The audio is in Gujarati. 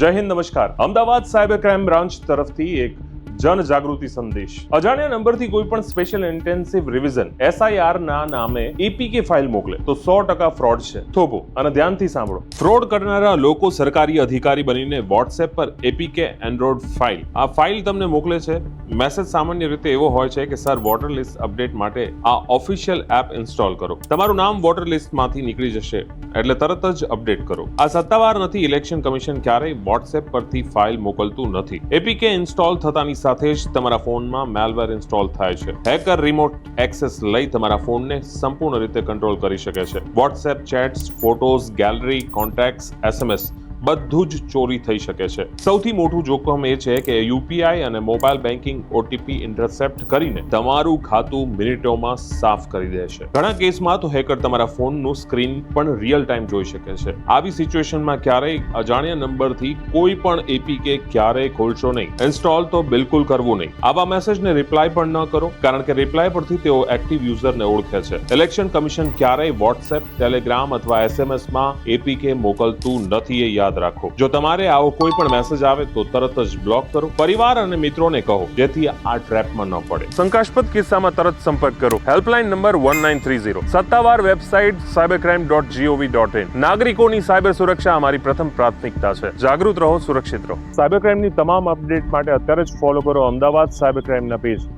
જય હિન્દ, નમસ્કાર. અમદાવાદ સાયબર ક્રાઇમ બ્રાન્ચ તરફથી એક જન જાગૃતિ સંદેશ. અજાણ્યા નંબરથી કોઈ પણ સ્પેશિયલ ઇન્ટેન્સિવ રિવિઝન એસઆઈઆર ના નામે એપીકે ફાઇલ મોકલે, તો સો ટકા ફ્રોડ છે. થોભો, અને ધ્યાનથી સાંભળો. ફ્રોડ કરનારા લોકો સરકારી અધિકારી બનીને વોટ્સએપ પર એપીકે એન્ડ્રોઇડ ફાઇલ આ ફાઇલ તમને મોકલે છે મેસેજ સામાન્ય રીતે એવો હોય છે કે, સર, વોટર લિસ્ટ અપડેટ માટે આ ઓફિશિયલ એપ ઇન્સ્ટોલ કરો. તમારું નામ વોટર લિસ્ટમાંથી નીકળી જશે, એટલે તરત જ અપડેટ કરો. આ સત્તાવાર નથી. ઇલેક્શન કમિશન ક્યારેય વોટ્સએપ પરથી ફાઇલ મોકલતું નથી. એપીકે ઇન્સ્ટોલ થતાની સાથે જ તમારા ફોનમાં મેલવેર ઇન્સ્ટોલ થાય છે. હેકર રિમોટ એક્સેસ લઈ તમારા ફોનને સંપૂર્ણ રીતે કંટ્રોલ કરી શકે છે. WhatsApp chats, photos, gallery, contacts, SMS બધું જ ચોરી થઈ શકે છે. સૌથી મોટું જોખમ એ છે કે યુપીઆઈ અને મોબાઈલ બેન્કિંગ ઓટીપી ઇન્ટરસેપ્ટ કરીને તમારું ખાતું મિનિટોમાં સાફ કરી દે છે. ઘણા કેસમાં તો હેકર તમારા ફોનનું સ્ક્રીન પણ રિયલ ટાઈમ જોઈ શકે છે. આવી સિચ્યુએશનમાં ક્યારેય અજાણ્યા નંબરથી કોઈ પણ એપીકે ક્યારેય ખોલશો નહીં. ઇન્સ્ટોલ તો બિલકુલ કરવું નહીં. આવા મેસેજને રિપ્લાય પણ ન કરો, કારણ કે રિપ્લાય પરથી તેઓ એક્ટિવ યુઝરને ઓળખે છે. ઇલેક્શન કમિશન ક્યારેય વોટ્સએપ ટેલિગ્રામ અથવા એસએમએસમાં એપીકે મોકલતું નથી એ યાદ રાખો. જો તમારે આવો કોઈ પણ મેસેજ આવે તો તરત જ બ્લોક કરો. પરિવાર અને મિત્રોને કહો જેથી આ ટ્રેપમાં ન પડે. શંકાસ્પદ કિસ્સામાં તરત સંપર્ક કરો. Helpline number one nine three zero સત્તાવાર website cyber crime dot GOV dot in નાગરિકોની સાયબર સુરક્ષા અમારી પ્રથમ પ્રાથમિકતા છે. જાગૃત રહો સુરક્ષિત રહો. સાયબર ક્રાઇમની તમામ અપડેટ માટે અત્યારે જ ફોલો કરો અમદાવાદ સાયબર ક્રાઇમના પેજ